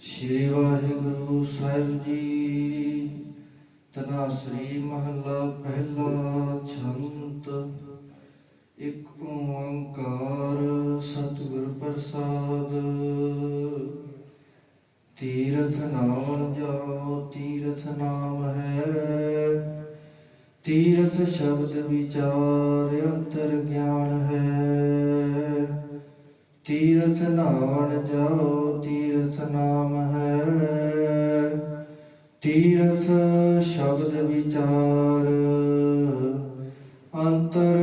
ਸ਼੍ਰੀ ਵਾਹਿਗੁਰੂ ਸਾਹਿਬ ਜੀ। ਤਨਾ ਸ੍ਰੀ ਮਹਲਾ ਪਹਿਲਾ ਛੰਤ। ਇੱਕ ਓੰਕਾਰ ਸਤਿਗੁਰ ਪ੍ਰਸਾਦ। ਤੀਰਥ ਨਾਮ ਜਾਓ ਤੀਰਥ ਨਾਮ ਹੈ। ਤੀਰਥ ਸ਼ਬਦ ਵਿਚਾਰ ਅੰਤਰ ਗਿਆਨ ਹੈ। ਤੀਰਥ ਨਾਮ ਜਾਓ ਤੀਰਥ ਸ਼ਬਦ ਵਿਚਾਰ, ਅੰਤਰ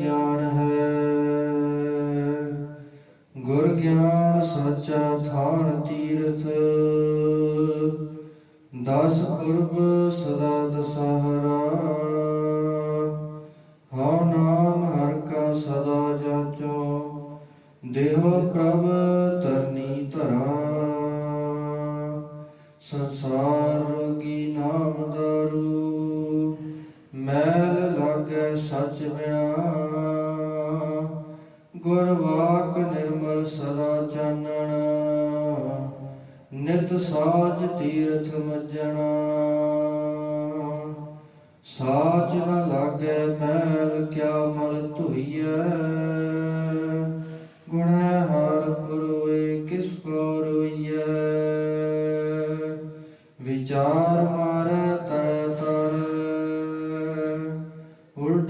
ਗਿਆਨ ਹੈ। ਗੁਰ ਗਿਆਨ ਸੱਚਾ ਥਾਨ ਤੀਰਥ, ਦਸ ਪੁਰਬ ਸਦਾ ਦਸਹਰਾ। ਹਉ ਨਾਮ ਹਰ ਕਾ ਸਦਾ ਜਾਚੋ, ਦੇਹ ਪ੍ਰਭ ਸੰਸਾਰ ਰੋਗੀ ਨਾਮ ਦਾਰੂ ਮੈਲ ਲਾਗੈ ਸਚ ਬਿਨਾ ਗੁਰ ਵਾਕ ਨਿਰਮਲ ਸਦਾ ਚਾਨਣ, ਨਿਤ ਸਾਚ ਤੀਰਥ ਮਜਣਾ। ਸਾਚ ਨ ਲਾਗੈ ਮੈਲ ਕਿਆ ਮਲ ਧੋਈਐ।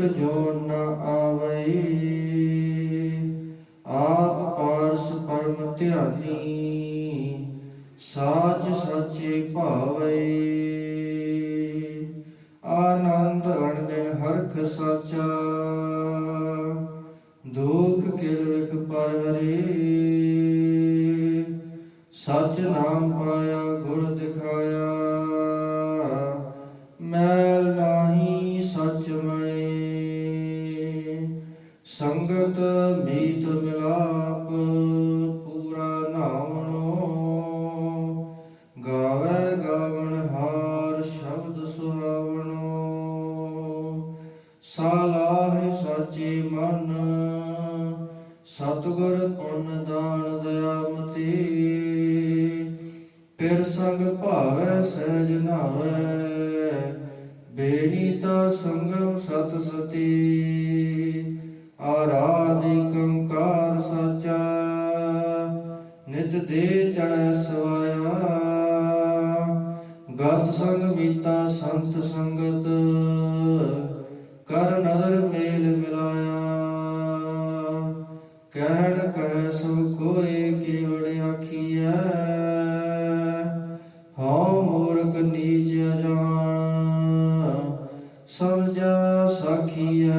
ਉਲਟ ਜੋ ਨ ਆਵਈ। ਆਪ ਪਾਰਸ ਪਰਮ ਧਿਆਨੀ, ਸਾਚ ਸਾਚੇ ਭਾਵੈ ਆਨੰਦ ਅਣਦਿਨ ਹਰਖ ਸਾਚਾ, ਦੁਖ ਕਿਲ ਵਿਖ ਪਰ ਹਰੇ। ਸਚ ਨਾਮ ਪਾਇਆ ਗੁਰ ਦਿਖਾਇਆ ਸੰਗਤ ਮੀਤ ਮਿਲਾਪ, ਪੂਰਾ ਨਾਵਣੋ ਗਾਵੇ ਗਾਵਣ ਹਾਰ ਸ਼ਬਦ ਸੁਹਾਵਣੋ। ਸਾਲਾਹ ਸਾਚੇ ਮਨ, ਸਤਿਗੁਰ ਪੁੰਨ ਦਾਨ ਦਇਆਮਤੀ ਪਿਰ ਸੰਗ ਭਾਵੈ ਸਹਿਜ ਨਾਵੈ, ਬੇਨੀਤਾ ਸੰਗਮ ਸਤ ਸਤੀ। ਸੰਤ ਸੰਗਤ, ਕਰ ਨਦਰ ਮੇਲ ਮਿਲਾਇਆ। ਕਹਿਣ ਕਹਿ ਸੋ ਕੋਏ ਕੇਵੜ ਆਖੀਐ, ਹਉ ਮੂਰਖ ਨੀਚ ਅਜਾਣ, ਸਮਝਾ ਸਾਖੀਐ।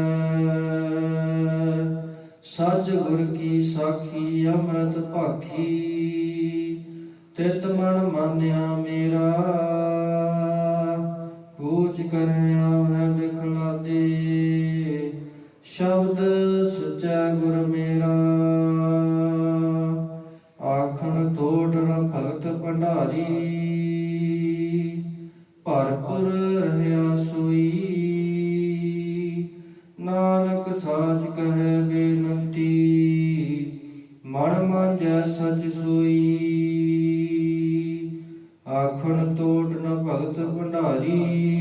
ਸੱਚ ਗੁਰ ਕੀ ਸਾਖੀ, ਅੰਮ੍ਰਿਤ ਭਾਖੀ, ਤਿਤ ਮਨ ਮਾਨਿਆ ਮੇਰਾ। ਕੂਚ ਕਰਿਆ ਮੈਂ ਬਿਖਲਾਦੇ ਸ਼ਬਦ ਸੁਚਾ ਗੁਰ ਮੇਰਾ। ਆਖਣ ਤੋੜ ਭਗਤ ਭੰਡਾਰੀ। ਭਰਪੁਰ ਰਹਿਆ ਸੋਈ। ਨਾਨਕ ਸਾਚ ਕਹੈ ਬੇਨੰਤੀ। ਮਨ ਮਾਂਜੈ ਸਚ ਸੋਈ। ਆਖਣ ਤੋਟ ਭਗਤ ਭੰਡਾਰੀ।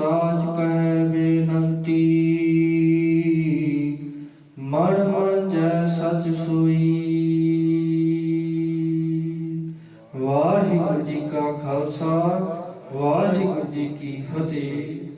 ਸਾਚ ਕਹੈ ਬੇਨੰਤੀ। ਮਨ ਮਾਂਜੈ ਸਚ ਸੋਈ। ਵਾਹਿਗੁਰੂ ਜੀ ਕਾ ਖਾਲਸਾ, ਵਾਹਿਗੁਰੂ ਜੀ ਕੀ ਫਤਿਹ।